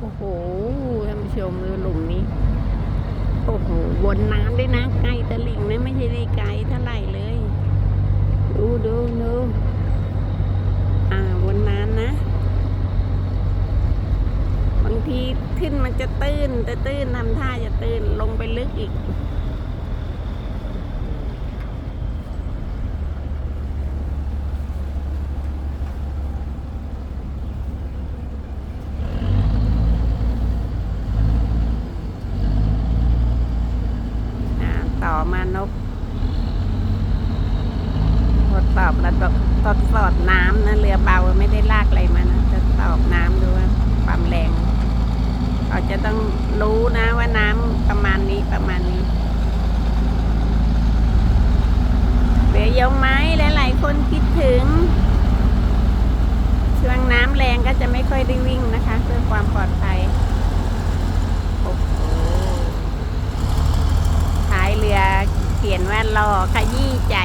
โอ้โหท่านผู้ชมดูหลุมนี้ โอ้โห วนน้ำด้วยนะไกลตะลิ่งนะ ไม่ใช่ได้ไกลเท่าไหร่เลย ดูดูดูอ่า วนน้ำนะ บางทีขึ้นมันจะตื้น แต่ตื้นทำท่าจะตื้น ลงไปลึกอีก อ่า ต่อมานกทดสอบระดับทดสอบน้ำนะเรือเบาไม่ได้ลากอะไรมานะทดสอบน้ำดูว่าความแรงเขาจะต้องรู้นะว่าน้ำประมาณนี้ประมาณนี้เรือยงไม้หลายๆคนคิดถึงช่วงน้ำแรงก็จะไม่ค่อยได้วิ่งนะคะ เพื่อความปลอดภัย โอ้โห รอขยี้ใจ